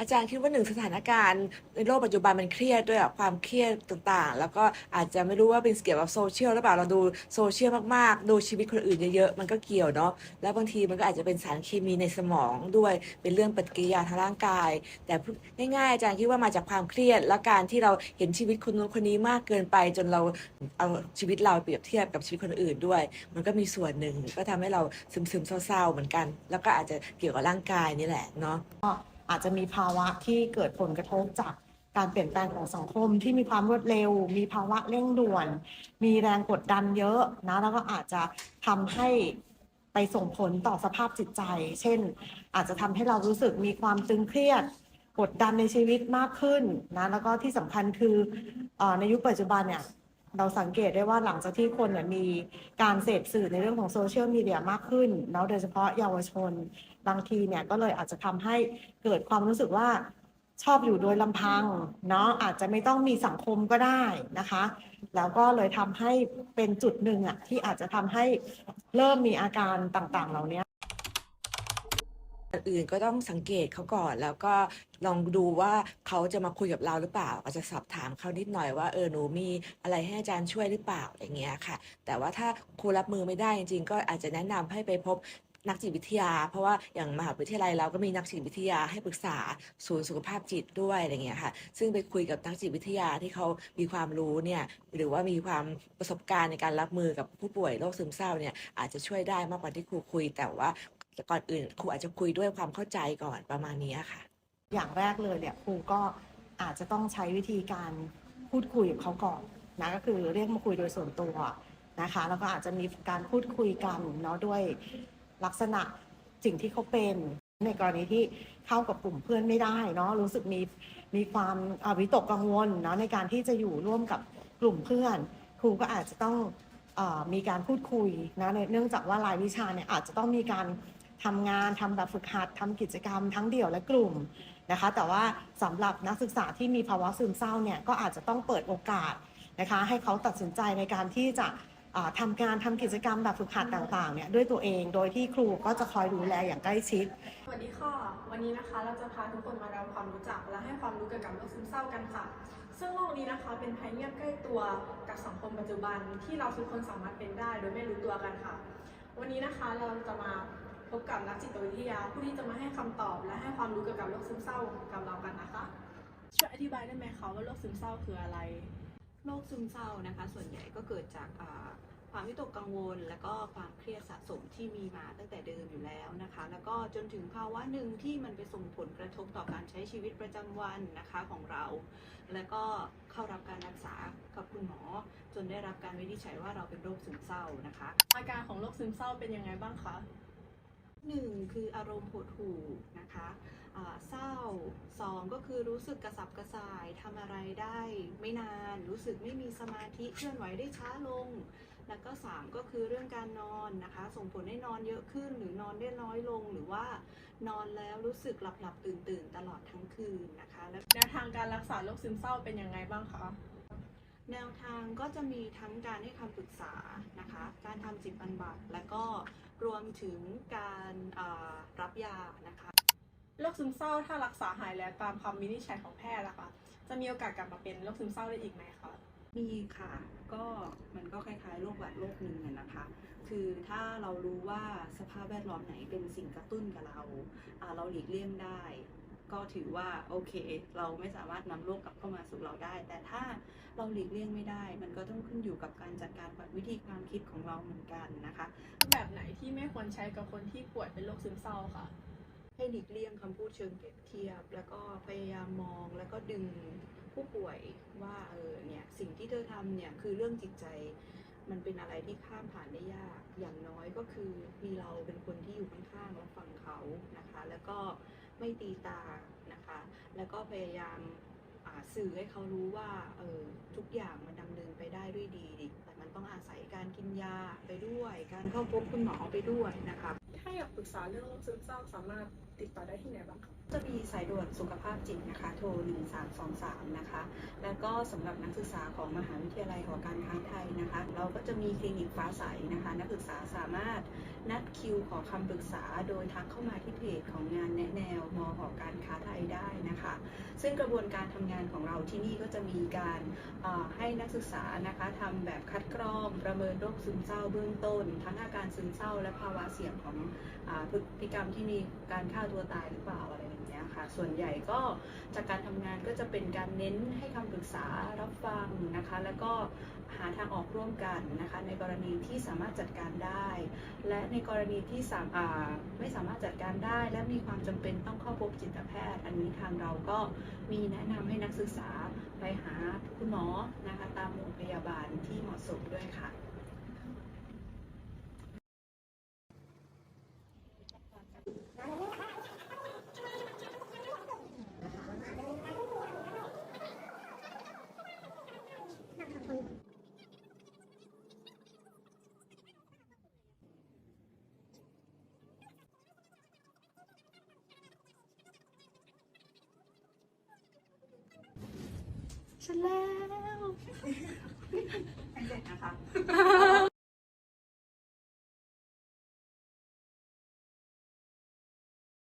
อาจารย์คิดว่าหนึ่งสถานการณ์ในโลกปัจจุบันมันเครียดด้วยอะความเครียดต่างๆ แล้วก็อาจจะไม่รู้ว่าเป็นเกี่ยวกับโซเชียลหรือเปล่าเราดูโซเชียลมากๆ ดูชีวิตคนอื่นเยอะๆมันก็เกี่ยวเนาะแล้วบางทีมันก็อาจจะเป็นสารเคมีในสมองด้วยเป็นเรื่องปฏิกิริยาทางร่างกาย แต่ง่ายๆอาจารย์คิดว่ามาจากความเครียด และการที่เราเห็นชีวิตคนนู้นคนนี้มากเกินไป จนเราเอาชีวิตเราเปรียบเทียบกับชีวิตคนอื่นด้วย มันก็มีส่วนหนึ่งก็ทำให้เราซึมๆเศร้าๆเหมือนกัน แล้วก็อาจจะเกี่ยวกับร่างกายนี่แหละเนาะ อาจจะมีภาวะที่เกิดผลกระทบจากการเปลี่ยนแปลงของสังคมที่มีความรวดเร็ว มีภาวะเร่งด่วน มีแรงกดดันเยอะนะ แล้วก็อาจจะทำให้ไปส่งผลต่อสภาพจิตใจ เช่น อาจจะทำให้เรารู้สึกมีความตึงเครียด กดดันในชีวิตมากขึ้นนะ แล้วก็ที่สำคัญคือเออในยุคปัจจุบันเนี่ย เราสังเกตได้ว่าหลังจากที่คนเนี่ยมีการเสพสื่อในเรื่องของโซเชียลมีเดียมากขึ้นแล้วโดยเฉพาะเยาวชน บางทีเนี่ยก็เลยอาจจะทำให้เกิดความรู้สึกว่าชอบอยู่โดยลำพังเนาะอาจจะไม่ต้องมีสังคมก็ได้นะคะ แล้วก็เลยทำให้เป็นจุดหนึ่งอะที่อาจจะทำให้เริ่มมีอาการต่างๆ เหล่านี้ อื่นก็ต้องสังเกตเขาก่อนแล้วก็ลองดูว่าเขาจะมาคุยกับเราหรือเปล่า อาจจะสอบถามเขานิดหน่อยว่าเออหนูมีอะไรให้อาจารย์ช่วยหรือเปล่าอย่างเงี้ยค่ะ แต่ว่าถ้าครูรับมือไม่ได้จริงๆ ก็อาจจะแนะนำให้ไปพบนักจิตวิทยา เพราะว่าอย่างมหาวิทยาลัยเราก็มีนักจิตวิทยาให้ปรึกษาศูนย์สุขภาพจิตด้วยอะไรเงี้ยค่ะ ซึ่งไปคุยกับนักจิตวิทยาที่เขามีความรู้เนี่ยหรือว่ามีความประสบการณ์ในการรับมือกับผู้ป่วยโรคซึมเศร้าเนี่ยอาจจะช่วยได้มากกว่าที่ครูคุย แต่ว่า ก่อนอื่นครูอาจจะคุยด้วยความเข้าใจก่อนประมาณนี้ค่ะ อย่างแรกเลยเนี่ยครูก็อาจจะต้องใช้วิธีการพูดคุยกับเขาก่อนนะก็คือเรียกมาคุยโดยส่วนตัวนะคะแล้วก็อาจจะมีการพูดคุยกันเนาะด้วยลักษณะสิ่งที่เขาเป็นในกรณีที่เข้ากับกลุ่มเพื่อนไม่ได้เนาะรู้สึกมีมีความอ่าวิตกกังวลเนาะในการที่จะอยู่ร่วมกับกลุ่มเพื่อน ครูก็อาจจะต้องอมีการพูดคุยนะเนื่องจากว่ารายวิชาเนี่ยอาจจะต้องมีการ ทำงานทำแบบฝึกหัดทำกิจกรรมทั้งเดี่ยวและกลุ่มนะคะ แต่ว่าสำหรับนักศึกษาที่มีภาวะซึมเศร้าเนี่ยก็อาจจะต้องเปิดโอกาสนะคะ ให้เขาตัดสินใจในการที่จะอ่าทำการทำกิจกรรมแบบฝึกหัดต่างๆเนี่ยด้วยตัวเองโดยที่ครูก็จะคอยดูแลอย่างใกล้ชิด สวัสดีค่ะ วันนี้นะคะเราจะพาทุกคนมาทำความรู้จัก และให้ความรู้เกี่ยวกับโรคซึมเศร้ากันค่ะ ซึ่งโรคนี้นะคะเป็นภัยเงียบใกล้ตัวกับสังคมปัจจุบันที่เราทุกคนสามารถเป็นได้โดยไม่รู้ตัวกันค่ะ วันนี้นะคะเราจะมา พบกับนักจิตวิทยาผู้ที่จะมาให้คำตอบ และให้ความรู้เกี่ยวกับโรคซึมเศร้ากับเรากันนะคะ ช่วยอธิบายได้ไหมคะว่าโรคซึมเศร้าคืออะไร โรคซึมเศร้านะคะ ส่วนใหญ่ก็เกิดจากความวิตกกังวล และก็ความเครียดสะสมที่มีมาตั้งแต่เดิมอยู่แล้วนะคะ แล้วก็จนถึงภาวะหนึ่งที่มันไปส่งผลกระทบต่อการใช้ชีวิตประจำวันนะคะของเรา แล้วก็เข้ารับการรักษากับคุณหมอ จนได้รับการวินิจฉัยว่าเราเป็นโรคซึมเศร้านะคะ อาการของโรคซึมเศร้าเป็นยังไงบ้างคะ หนึ่งคืออารมณ์หดหู่นะคะอ่าเศร้าสองก็คือรู้สึกกระสับกระส่ายทำอะไรได้ไม่นาน รู้สึกไม่มีสมาธิเคลื่อนไหวได้ช้าลง แล้วก็สามก็คือเรื่องการนอนนะคะ ส่งผลให้นอนเยอะขึ้น หรือนอนได้น้อยลง หรือว่านอนแล้วรู้สึกหลับหลับตื่นตื่นๆตลอดทั้งคืนนะคะแล้วแนวทางการรักษาโรคซึมเศร้าเป็นยังไงบ้างคะแนวทางก็จะมีทั้งการให้คำปรึกษานะคะ การทำจิตบำบัด และก็ รวมถึงการรับยานะคะโรคซึมเศร้าถ้ารักษาหายแล้วตามคำวินิจฉัยของแพทย์นะคะจะมีโอกาสกลับมาเป็นโรคซึมเศร้าได้อีกไหมคะมีค่ะก็มันก็คล้ายๆโรคหวัดโรคหนึ่งนะคะ คือถ้าเรารู้ว่าสภาพแวดล้อมไหนเป็นสิ่งกระตุ้นกับเราเราหลีกเลี่ยงได้ ก็ถือว่าโอเค เราไม่สามารถนำโรคกลับเข้ามาสู่เราได้ แต่ถ้าเราหลีกเลี่ยงไม่ได้ มันก็ต้องขึ้นอยู่กับการจัดการกับวิธีความคิดของเราเหมือนกันนะคะ แบบไหนที่ไม่ควรใช้กับคนที่ป่วยเป็นโรคซึมเศร้าค่ะ ให้หลีกเลี่ยงคำพูดเชิงเปรียบเทียบ แล้วก็พยายามมองแล้วก็ดึงผู้ป่วยว่าเออเนี่ยสิ่งที่เธอทำเนี่ยคือเรื่องจิตใจมันเป็นอะไรที่ข้ามผ่านได้ยาก อย่างน้อยก็คือมีเราเป็นคนที่อยู่ข้างๆและฟังเขานะคะ แล้วก็ ไม่ตีตานะคะ แล้วก็พยายามสื่อให้เขารู้ว่าเออทุกอย่างมันดำเนินไปได้ด้วยดีดิ ต่มันต้องอาศัยการกินยาไปด้วย การเข้าพบคุณหมอไปด้วยนะคะถ้าอยากปรึกษาเรื่องโรคซึมเศร้าสามารถติดต่อได้ที่ไหนบ้างคะจะมีสายด่วนสุขภาพจิตนะคะ โทร 1323 นะคะ แล้วก็สำหรับนักศึกษาของมหาวิทยาลัยหอการค้าไทยนะคะ เราก็จะมีคลินิกฟ้าใสนะคะ นักศึกษาสามารถนัดคิวขอคำปรึกษาโดยทักเข้ามาที่เพจของงานแนะแนวมหอการค้าไทยได้นะคะ ซึ่งกระบวนการทำงานของเราที่นี่ก็จะมีการเอ่อให้นักศึกษานะคะทำแบบคัดกรรองประเมินโรคซึมเศร้าเบื้องต้น ทั้งอาการซึมเศร้า และภาวะเสี่ยงของอพฤติกรรมที่มีการฆ่าตัวตายหรือเปล่าอะไรอย่างเงี้ยค่ะ ส่วนใหญ่ก็จากการทำงานก็จะเป็นการเน้นให้คำปรึกษารับฟังนะคะ แล้วก็หาทางออกร่วมกันนะคะ ในกรณีที่สามารถจัดการได้ และในกรณีที่สามไม่สามารถจัดการได้ และมีความจำเป็นต้องเข้าพบจิตแพทย์ อันนี้ทางเราก็มีแนะนำให้นักศึกษา ไปหาคุณหมอนะคะตามโรงพยาบาลที่เหมาะสมด้วยค่ะ ฉันแล้ว นะคะ